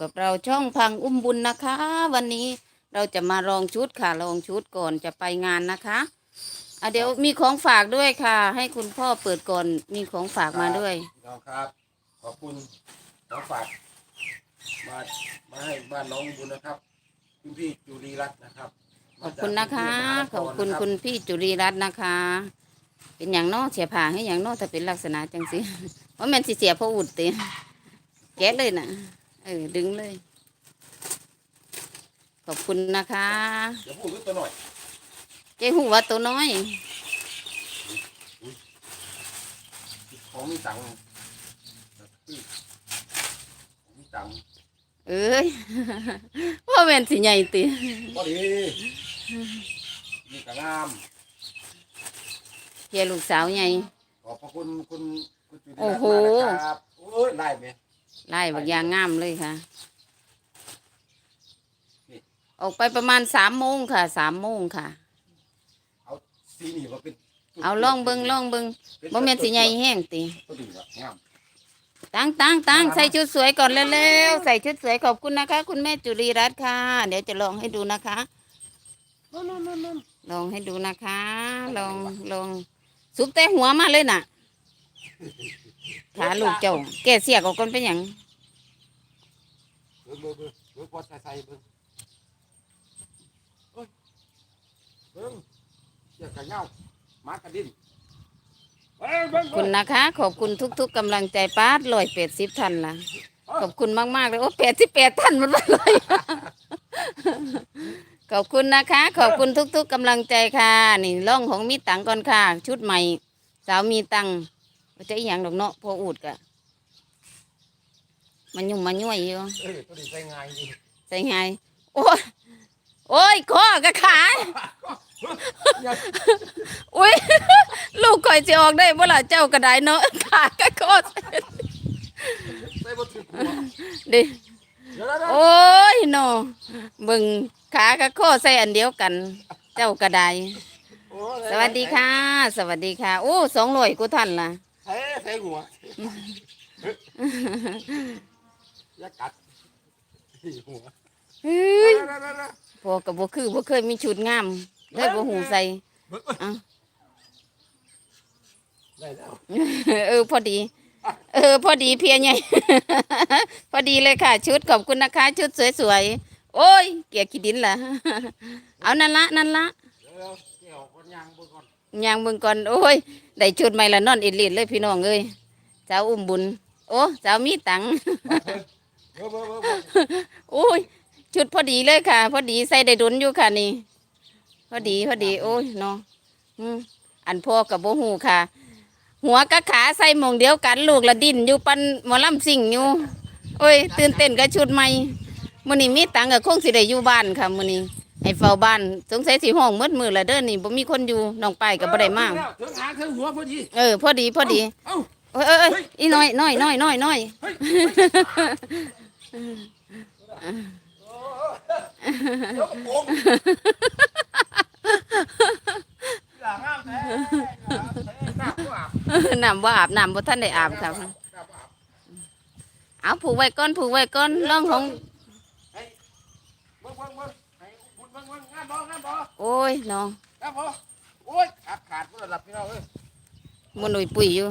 กับเราช่องพังอุ้มบุญนะคะ วันนี้เราจะมาลองชุดค่ะลองชุดก่อนจะไปงานนะคะอะเดี๋ยวมีของฝากด้วยค่ะ ให้คุณพ่อเปิดก่อนมีของฝากมาด้วยพี่น้องครับ ขอบคุณน้องฝากมามาให้บ้านน้องบุญนะครับ คุณพี่จุลีรัตน์นะครับขอบคุณนะคะมาจากขอบคุณกรุคุงณพี่จุรีรัตน์นะคะ เป็นอย่างนอเสียผ่าให้อย่างนอถ้าเป็นลักษณะจังสิว่าแมันสิเสียพระอุดติแกะเลยนะ เออ ดึงเลย ขอบคุณนะคะเดี๋ยวพูดนิดตัวหน่อยเจ้หูว่าตัวน้อย ของมีตังค์พี่ของมีตังค์เอ้ย ว่าแม่นสิใหญ่ติพอดีมีกระงามเฮียลูกสาวใหญ่ขอบพระคุณคุณคุณจุลีโอ้รัตน์โห มากนะครับโอ้ยไล่ไหม ไล่บักอยางงามเลยค่ะ ออกไปประมาณสามโมงค่ะสามโมงค่ะ เอาสีนี่มาเป็นเอาล่องเบิงล่องเบิงบ่แม่นสิใหญ่แห้งติตัวดีแบบงามตั้งตั้งตั้งใส่ชุดสวยก่อนเร็วๆใส่ชุดสวยขอบคุณนะคะ คุณแม่จุรีรัตน์ค่ะ เดี๋ยวจะลองให้ดูนะคะนั่นนั่นนั่นนั่นลองให้ดูนะคะ ลองลองสุกแต่หัวมาเลยน่ะขาลูกเจ้าแกเสียกออกก่อนเป็นอย่างเบิ่งเบิ่งเบิ่งเบิ่งพอใส่ใส่เบิ่งเอ้ยเบิ่งเสียกระเงาหมากระดิ่นเบิ่งเบิ่คุณนะคะ ขอบคุณทุกๆกำลังใจป้าลอยเปดสิบทันละขอบคุณมากๆเลยโอ้เป็ดสิบแปดทันมันเลยขอบคุณนะคะ ขอบคุณทุกๆกำลังใจค่ะนี่ร่องของมีตังก่อนค่ะ ชุดใหม่ สาวมีตังจะอีหยังดอกเนาะพออูดกะ มันยุ่มมันย่วยอยู่เอ้ยตัวนี้ใส่ง่ายดีใส่ไงโอ้ยโอ้ยคอกระขาอุ้ยลูกคอยจะออกได้บ่ล่ะเจ้าก็ได้เนาะขากระคอใส่บ่ถึงหัวดิเดี๋ยวนะโอ้ยเนาะเบิ่งขากระคอใส่อันเดียวกัน เจ้าก็ได้โอ้ยสวัสดีค่ะ สวัสดีค่ะโอ้สองร้อยกูทันล่ะ ใส่ใส่หัว อย่ากัดหัวเฮ้ยนั่นนั่นนั่นพอกับบ่คือบ่เคยมีชุดงามเลยบ่หูใส่เบิ่งเอ้าได้แล้วเออพอดี เออ พอดีเพียใหญ่ พอดีเลยค่ะ ชุดขอบคุณนะคะ ชุดสวยๆ โอ้ย เกลียกขี้ดินล่ะ เอานั่นละนั่นละเดี๋ยวเกี่ยวคนยางเบิ่งก่อนยางเบิ่งก่อน โอ้ย ได้ชุดใหม่ละนอนอิดลิดเลยพี่น้องเอ้ยสาวอุ้มบุญ โอ้สาวมีตังค์ โอ้ยชุดพอดีเลยค่ะ พอดีใส่ได้ดุนอยู่ค่ะนี่ พอดีพอดี โอ้ยเนาะอืมอันพ่อกับโบหูค่ะ หัวกับขาใส่หมองเดียวกันลูกละดินอยู่ปันหมอลำสิ่งอยู่ โอ้ย ตื่นเต้นกับชุดใหม่มื้อนี้มีตังกับคงสิได้อยู่บ้านค่ะมื้อนี้ให้เฝ้าบ้านสงสัยสิห้องมืดมือละเด้อนี่บ่มีคนอยู่น้องไปก็บ่ได้มาถึงหางถึงหัวพอดีเออพอดีพอดีเอ้าเอ้ยเอ้ยเอ้ยอีน้อยน้อยน้อยน้อยน้อย เฮ้ยเดี๋ยวโกงหลังอ้ามแท้หน้าผู้อาบน้ำบ่อาบน้ำบ่ทันได้อาบครับหน้าผู้อาบเอาผูกไว้ก่อนผูกไว้ก่อนร่องของเฮ้ยเบิ่งเบิ่งเบิ่งให้บุญเบิ่งเบิ่งงานบ่งานบ่โอ้ยน้องงานบ่โอ้ยขาดขาดเพื่อหลับพี่น้องเอ้ยมันหนุ่ยปุ๋ยอยู่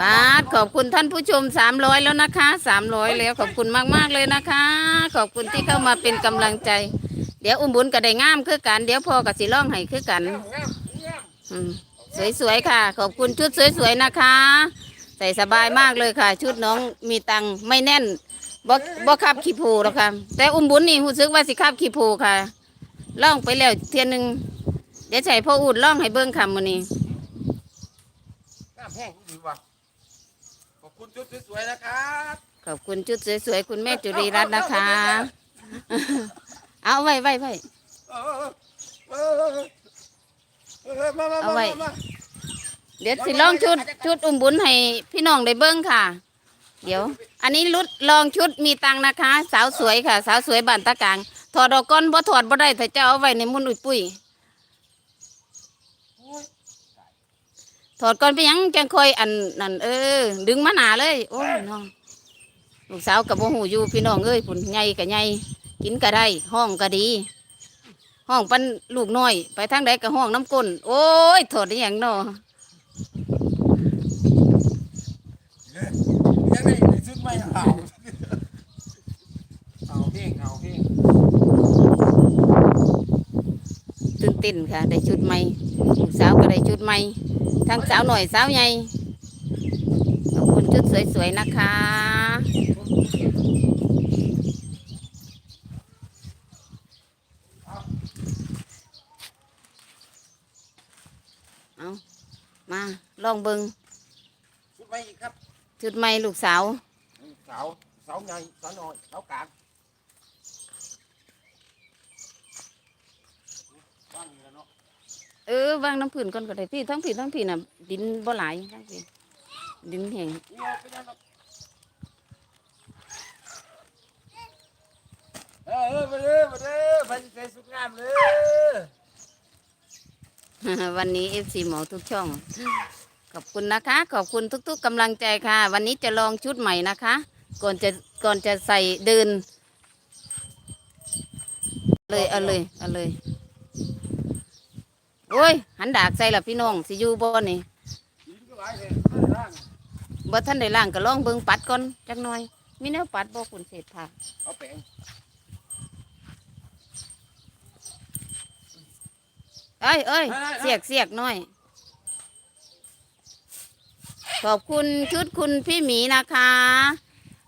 ปาดขอบคุณท่านผู้ชมสามร้อยแล้วนะคะสามร้อยแล้วขอบคุณมากๆเลยนะคะ ขอบคุณที่เข้ามาเป็นกำลังใจ เดี๋ยวอุ้มบุญก็ได้งามคือกัน เดี๋ยวพ่อกับสิร้องให้คือกันอืมสวยๆค่ะ ขอบคุณชุดสวยๆนะคะ ใส่สบายมากเลยค่ะ ชุดน้องมีตังค์ไม่แน่นบ่บ่ขับขี้ผูหรอกค่ะ แต่อุ้มบุญนี่รู้สึกว่าสิขับขี้ผูค่ะล่องไปแล้วเทียนหนึ่งเดี๋ยวใส่พ่ออูดล่องให้เบิ้งคำมื้อนี้งามแห้งดีว่ะ คุณชุดสวยๆนะครับขอบคุณชุดสวยๆคุณแม่จุรีรัตน์นะคะ เอาไว้ไว้ไว้ เออเออเออเออมามาเอาไว้มามาเดี๋ยวสิลองชุดชุดอุ้มบุญให้พี่น้องได้เบิ้งค่ะ เดี๋ยว อันนี้รุดลองชุดมีตังค์นะคะ สาวสวยค่ะ สาวสวยบ้านตะกลางถอดออกก้อนบ่ถอดบ่ได้ถ้าเจ้าเอาไว้ในมุนอุดปุ้ย ถอดก่อนไปหยังจังค่อยอันนั่นเออ ดึงมาหนาเลย โอ้ยน้องลูกสาวกับโมหูอยู่พี่น้องเอ้ยปุ่นใหญ่กับใหญ่กินก็ได้ ห้องก็ดี ห้องปันลูกน้อย ไปทางใดก็ห้องน้ำก้นโอ้ยโถดอหย่างเนาะยังไงในชุดไม่เอาเอาเพ่งเอาเพ่งตื่นเต้นค่ะ ได้ชุดใหม่ลูกสาวก็ได้ชุดใหม่ ทั้งสาวหน่อยสาวใหญ่ขอบคุณชุดสวยๆนะคะเอามาลองเบิงชุดไม่อีกครับชุดใหม่ลูกสาวเสาเสาใหญ่เสาน้อยเสากลางว่างอยู่แล้วเนาะ เออวางน้ำผื่นก่อนก็ได้พี่ทั้งพี่ทั้งพี่น่ะดินบ่หลายทั้งพี่ดินแห้งเออเออมาเด้อมาเด้อพันใจสุดงามเลยวันนี้เอฟซีหมอทุกช่อง ขอบคุณนะคะ ขอบคุณทุก ๆกำลังใจค่ะ วันนี้จะลองชุดใหม่นะคะ ก่อนจะก่อนจะใส่เดินเลยเอาเลยเอาเลย โอ้ย หันดากใส่ละพี่น้องสิอยู่บ่นี่ยิงก็หลายเลยร่างบ่ท่านได้ล่างก็ลองเบิ่งปัดก่อนจักหน่อย มีแนวปัดบ่คุณเศษผ้าเอาแป้งเอ้ยเอ้ยเสียกเสียกหน่อย ขอบคุณชุดคุณพี่หมีนะคะ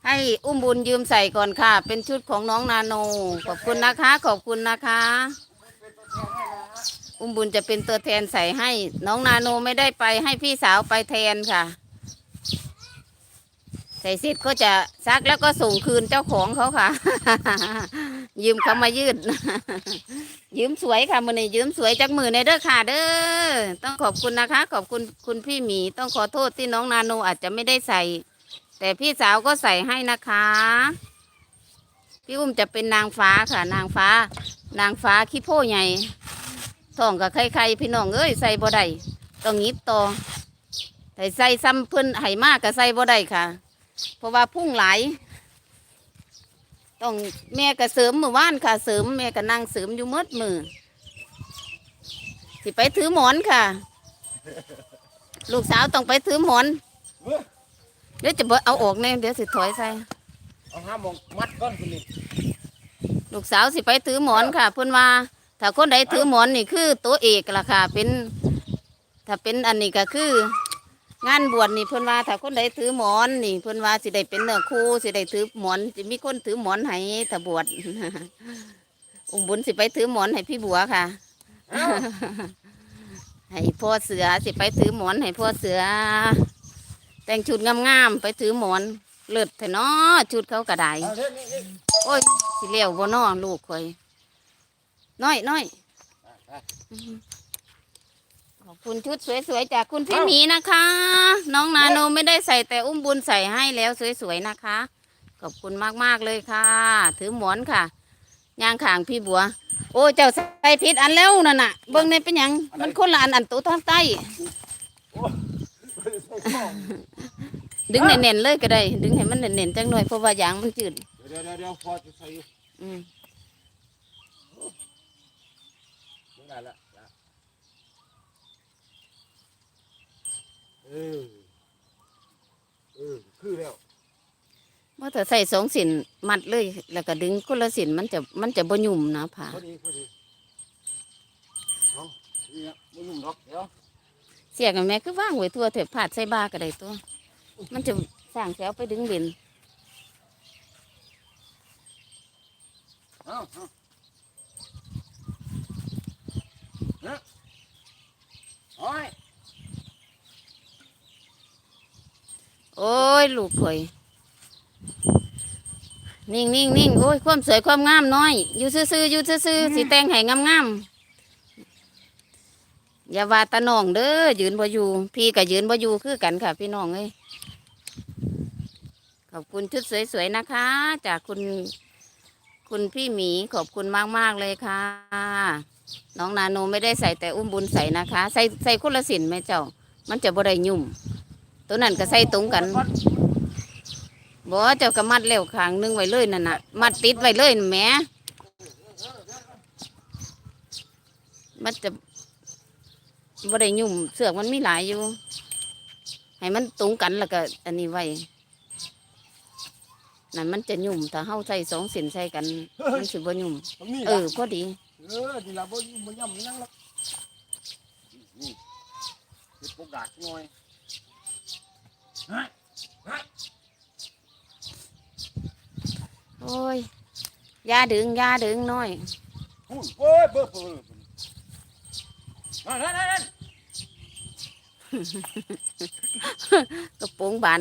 ให้อุ้มบุญยืมใส่ก่อนค่ะ เป็นชุดของน้องนาโน ขอบคุณนะคะ ขอบคุณนะคะ อุ้มบุญจะเป็นตัวแทนใส่ให้ น้องนาโนไม่ได้ไปให้พี่สาวไปแทนค่ะ ใส่เสร็จก็จะซักแล้วก็ส่งคืนเจ้าของเขาค่ะ ยืมเขามายืด ยืมสวยค่ะมือนี้ยืมสวยจากมือในเด้อค่ะ เด้อต้องขอบคุณนะคะ ขอบคุณคุณพี่หมีต้องขอโทษที่น้องนาโนอาจจะไม่ได้ใส่ แต่พี่สาวก็ใส่ให้นะคะพี่อุ้มจะเป็นนางฟ้าค่ะ นางฟ้า นางฟ้าขี้โพใหญ่ ท้องกับใครๆพี่น้องเอ้ยใส่บ่ได้ต้องหยิบต่อแต่ใส่ซ้ำเพิ่นไห้มากก็ใส่บ่ได้ค่ะ เพราะว่าพุ่งหลายต้องแม่ก็เสริมมือว่านค่ะ เสริมแม่ก็นั่งเสริมอยู่หมืดมือสิไปถือหมอนค่ะ ลูกสาวต้องไปถือหมอนเว้ยเดี๋ยวจะบ่เอาออกแน่เดี๋ยวสิถอยใส่เอาห้ามองมัดก้อนคุณนี่ลูกสาวสิไปถือหมอนค่ะเพิ่นว่า ถ้าคนใดถือหมอนนี่คือตัวเอกล่ะค่ะ เป็น ถ้าเป็นอันนี้ก็คือ งานบวชนี่เพิ่นว่าถ้าคนใดถือหมอนนี่เพิ่นว่าสิได้เป็นเนื้อคู่สิได้ถือหมอนสิมีคนถือหมอนให้ถ้าบวชอุ้มบุญสิไปถือหมอนให้พี่บัวค่ะให้พ่อเสือสิไปถือหมอนให้พ่อเสือ แต่งชุดงามๆไปถือหมอนเลิศแต่นาะชุดเขากระได้โอ้ยสิเลี้ยวบ่นอลูกคอย น้อยน้อยอะขอบคุณชุดสวยๆจากคุณพี่หมีนะคะ น้องนาโนไม่ได้ใส่แต่อุ้มบุญใส่ให้แล้วสวยๆนะคะ ขอบคุณมากๆเลยค่ะ ถือหมอนค่ะย่างข่างพี่บัว โอ้เจ้าใส่ผิดอันแล้วนั่นน่ะ เบิ่งในเป็นหยังมันคนละอันอันตัวทางใต้ดึงเน่นๆเลยก็ได้ ดึงให้มันเน่นๆจังหน่อยเพราะว่ายางมันจืดเดี๋ยวเดี๋ยวเดี๋ยวพอจะใส่อยู่อืม ไม่ได้ละละเออเออคือแล้วว่าแต่ใส่สองสินมัดเลย แล้วก็ดึงคนละสินมันจะมันจะบ่ยุ่มนะผ่าพอดีพอดีเอานี่นะไม่ยุ่งหรอกเดี๋ยวเสียกันแม่คือว่างไว้ทั่วเถอะผาดใส่บาก็ได้ตัว มันจะสร้างแถวไปดึงเบนเอาเอาเนะโอ้ ยโอ้ย ลูกข่อยนิ่งนิ่งนิ่งโอ้ย ความสวยความงามน้อย อยู่ซื่อๆอยู่ซื่อๆสีแต่งให้งามงามๆอย่าว่าตาน้องเด้อยืนบ่อยู่ พี่ก็ยืนบ่อยู่คือกันค่ะ พี่น้องเอ้ยขอบคุณชุดสวยๆนะคะ จากคุณคุณพี่หมีขอบคุณมากๆเลยค่ะ น้องนาโนไม่ได้ใส่แต่อุ้มบุญใส่นะคะ ใส่ใส่คนละสินไหมเจ้า มันจะบ่ได้ยุ่ม ตัวนั้นก็ใส่ตรงกันบ่เจ้าก็มัดแล้วข้างหนึงไว้เลยนั่นน่ะ มัดติดไว้เลยนั่นแหมมันจะบ่ได้ยุ่มเสือกมันมีหลายอยู่ ให้มันตรงกันแล้วก็ อันนี้ไว้นั่นมันจะยุ่มถ้าเฮาใส่สองเส้นใส่กัน มันสิบ่ยุ่มตรงนี้เอล่ะอพอดี เออนี่ล่ะบ่บ่ย่ำนั่งหรอกนี่เฮ็ดปกดากหน่อยเฮ้ยเฮ้ยโอ้ยอยาดึงอยาดึงน้อยพูดโอ้ยเบ้อเบ้อนั่นนั่นนั่นกระโปรงบาน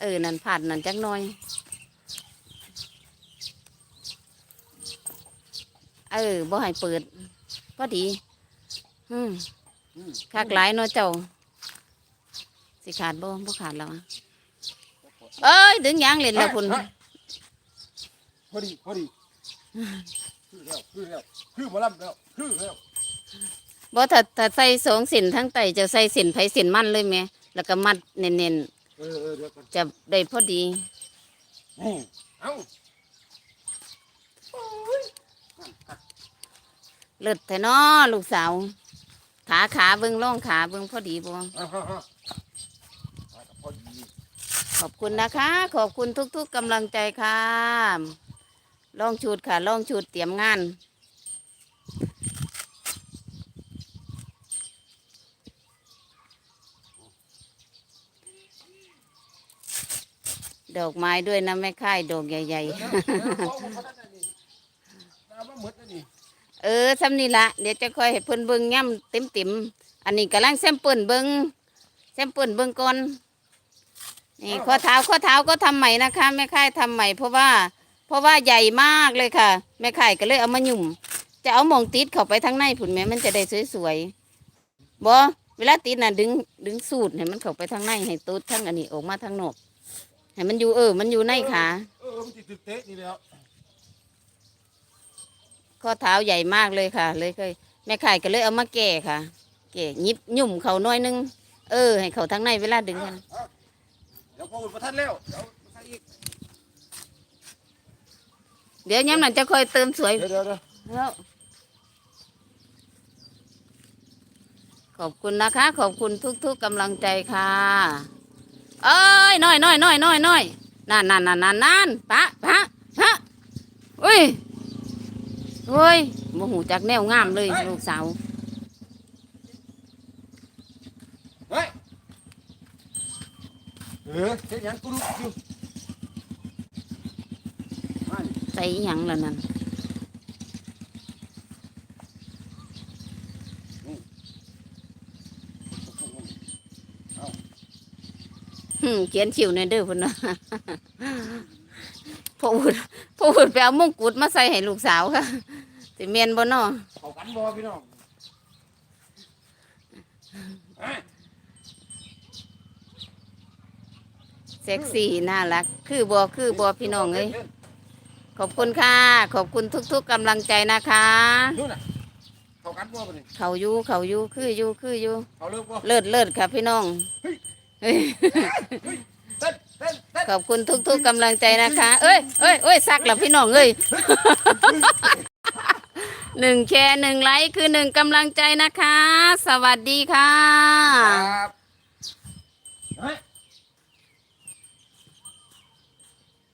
เออนั่นผ่านนั่นจักหน่อย เออบ่ให้เปิดพอดี อืมอืมคักหลายเนาะเจ้า สิขาดบ่บ่ขาดแล้วอะเอ้ย ดึงยางเล่นแล้วคุณเฮ้ยพอดีพอดีคือแล้วคือแล้วคือหมาลำแล้วคือแล้วบ่ถ้าถ้าใส่สองเส้นทั้งไตจะใส่เส้นไผเส้นมันเลยแหม่แล้วก็มัดเน้นเออเออเดี๋ยวกันๆจะได้พอดี นี่เอ้า เลิศแท้เนาะลูกสาว ขาขาเบิ่งร่องขาเบิ่งพอดีบ่เอาเอาเอามากับพอดีขอบคุณนะคะ ขอบคุณทุก ๆกำลังใจค่ะลองชุดค่ะลองชุดเตรียมงานดอกไม้ด้วยนะแม่ค่ายดอกใหญ่เหมดแล้วนี่ๆเออซ้ำนี่ละเดี๋ยวจะค่อยให้เพิ่นเบิ่งย่ำเต็มเต็มๆอันนี้กำลังแซมเปิลเบิ่งแซมเปิลเบิ่งก่อนนี่ข้อเท้าข้อเท้าก็ทำใหม่นะคะแม่ค่ายทำใหม่เพราะว่า เพราะว่าใหญ่มากเลยค่ะ แม่ค่ายก็เลยเอามาหยุ่ม จะเอาหมองติดเข้าไปทางในผุนแม่มันจะได้สวยๆบ่เวลาติดน่ะดึงดึงสูตรให้มันเข้าไปทางในให้ตูดทั้งอันนี้ออกมาทางนอกให้มันอยู่เออ มันอยู่ในขาเออมันติดตึกเตะนี่แล้ว ข้อเท้าใหญ่มากเลยค่ะ เลยเคยแม่ข่ายก็เลยเอามาแก่ค่ะ แก่ยิบยุ่มเขาหน้อยนึง เออ ให้เขาทางในเวลาดึงกันเดี๋ยวพออุดประทันแล้วเดี๋ยวมาใส่อีกเดี๋ยวย้ำนั้นจะคอยเติมสวยเดี๋ยวเดี๋ยวเดี๋ยวแล้วขอบคุณนะคะ ขอบคุณทุก ๆกำลังใจค่ะ เอ้ยน้อยน้อยน้อยน้อยน้อยนั่นนั่นนั่นนั่นนั่นปะปะฮะอุ้ย โอ้ยโมหูจากแนวงามเลยลูกสาวเฮ้ยเออเฮ็ดหยังกูรู้อยู่มานี่ใส่อิหยังแล้วนั่นหึ่มเขียนชิวในอยเด้อพุ่นนะพูดพูดไปเอามงกุฎมาใส่ให้ลูกสาวค่ะ สิเมียนบ่เนาะเข้ากันบ่พี่น้องเฮ้ยเซ็กซี่น่ารัก คือบ่คือบ่พี่น้องเอ้ยขอบคุณค่ะ ขอบคุณทุก ๆกำลังใจนะคะนู่นน่ะเข้ากันบ่บัดนี้เขาอยู่เขาอยู่คืออยู่คืออยู่เขาเลิกบ่เลิศเลิศค่ะพี่น้องเอ้ยเต้นเต้นเต้นขอบคุณทุก ๆกำลังใจนะคะ เอ้ยเอ้ยเอ้ยซักแล้วพี่น้องเอ้ย หนึ่งแชร์หนึ่งไลค์คือหนึ่งกำลังใจนะคะ สวัสดีค่ะ ครับ